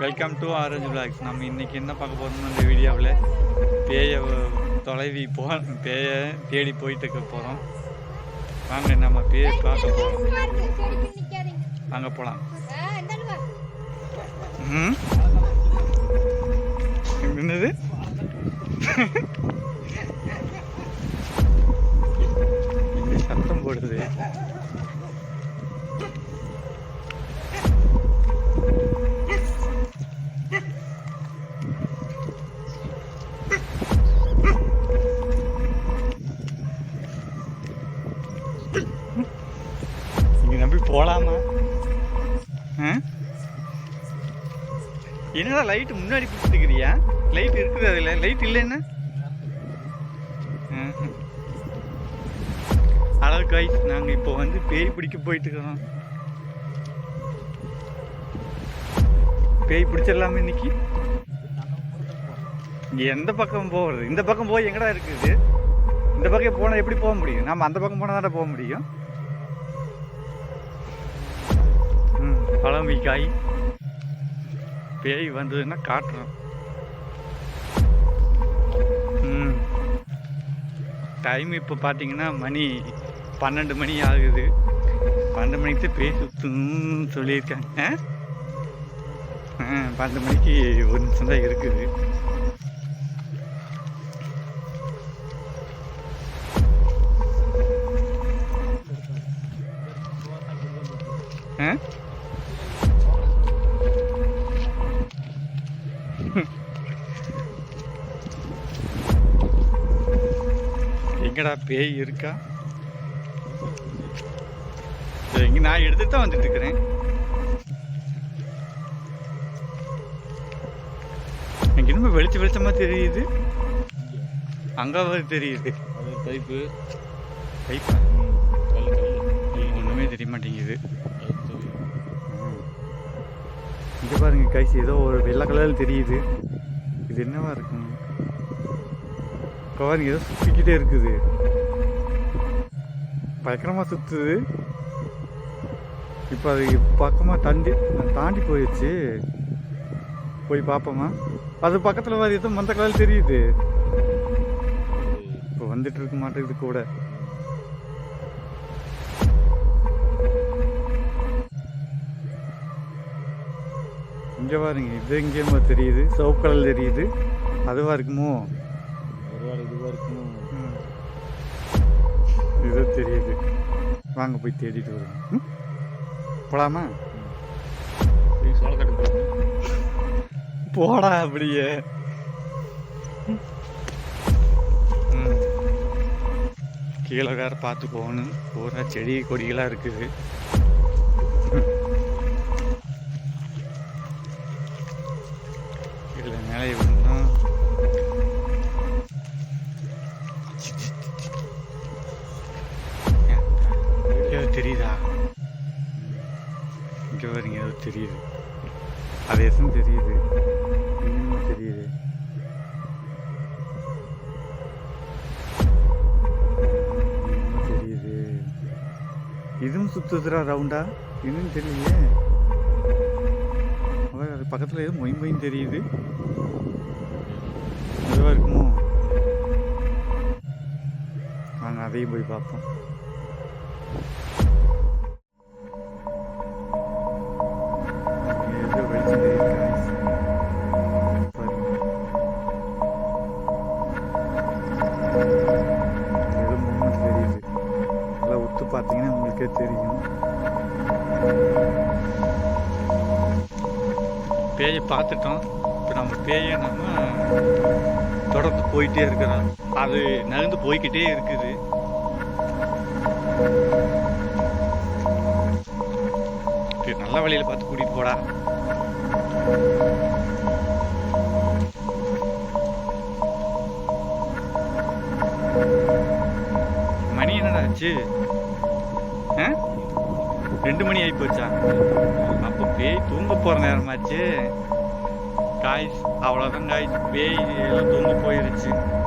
Welcome to orange vlogs நம்ம இன்னைக்கு என்ன பார்க்க போறோம்னு இந்த வீடியோவில் பேயை தொலைவி போ பேயை தேடி போயிட்டு இருக்க போகிறோம் வாங்க நம்ம பேயை பார்க்க போகிறோம் வாங்க போகலாம் ம்? என்னது? சத்தம் போடுது? என்னடா லைட் முன்னாடி பிடிச்சிருக்கிறியா லைட் இருக்குது அதில். லைட் இல்லைன்னா அழகு காய்ஸ் நாங்கள் இப்போ வந்து பேய் பிடிக்க போயிட்டு இருக்கிறோம். பேய் பிடிச்சிடலாமே இன்னைக்கு? இங்கே எந்த பக்கம் போகிறது இந்த பக்கம் போய் எங்கடா இருக்குது இந்த பக்கம் போனால் எப்படி போக முடியும்? நம்ம அந்த பக்கம் போனால் தானே போக முடியும். ம் பழம்பி காய் பேய் வந்ததுன்னா காட்டுறோம். ம். டைம் இப்போ பார்த்தீங்கன்னா மணி பன்னெண்டு மணி ஆகுது. பன்னெண்டு மணிக்கு தான் பேய் சுத்துன்னு சொல்லியிருக்காங்க. ஆ பன்னெண்டு மணிக்கு ஒரு நிமிஷம் தான் இருக்குது. ஆ? எங்கடா பேய் இருக்கா? இங்க நான் எடுத்துட்டு தான் வந்துட்டு இருக்கிறேன் எனக்கு இன்னும் வெளிச்ச வெளிச்சமா தெரியுது. அங்க தெரியுது. பைப்பு. பைப்பா? ஒண்ணுமே தெரிய மாட்டேங்குது. இங்க பாருங்க கைஸ் ஏதோ ஒரு வெள்ளை கலர்ல தெரியுது. இது என்னவா இருக்கும்? இங்க ஏதோ சுற்றிக்கிட்டே இருக்குது. பயக்கரமாக சுற்றுது இப்போ அது பக்கமாக தாண்டி தாண்டி போயிடுச்சு போய் பார்ப்போமா அது பக்கத்தில் வேறு எதுவும் மந்த கலர் தெரியுது. இப்போ வந்துட்டு இருக்க மாட்டேங்குது கூட. இங்கே பாருங்க இது எங்கேயுமா தெரியுது. சிவப்பு கலர் தெரியுது. அதுவாக இருக்குமோ? ஒருவேளை இதுவாக இருக்கும். இது தெரியுது. வாங்க போய் தேடிட்டு வருவோம். ம்? போலாமா? நீ சோளக்காட்டு போடா அப்படியே. கீழே வேற பார்த்து போகணும் பூரா செடி கொடிகளாக இருக்குது. இங்கே தெரியுது அது எதுவும் தெரியுது இன்னும் தெரியுது தெரியுது இதுவும் சுற்றுதுரா ரவுண்டா இன்னும் தெரியலையே அதான் அது பக்கத்தில் எதுவும் மொய் மொயின் தெரியுது அதுவா இருக்குமோ நாங்கள் அதையும் போய் பார்ப்போம் ஏதோ வெளிச்சம் தெரியுது guys. ஏதோ மூமெண்ட் தெரியுது நல்லா ஒத்து பார்த்தீங்கன்னா உங்களுக்கே தெரியும் பேயை பார்த்துட்டோம். இப்போ நம்ம பேயை நம்ம தொடர்ந்து போயிட்டே இருக்கிறோம் அது நகர்ந்து போய்க்கிட்டே இருக்குது. நல்ல வழியில் பார்த்து கூட்டிகிட்டு போடா. மணி ஆ? ரெண்டு மணி ஆகி போச்சா? அப்போ பேய் தூங்க போற நேரமாச்சு. காய்ஸ் அவ்வளோதான் காய்ஸ் பேய் எல்லாம் தூங்க போயிருச்சு.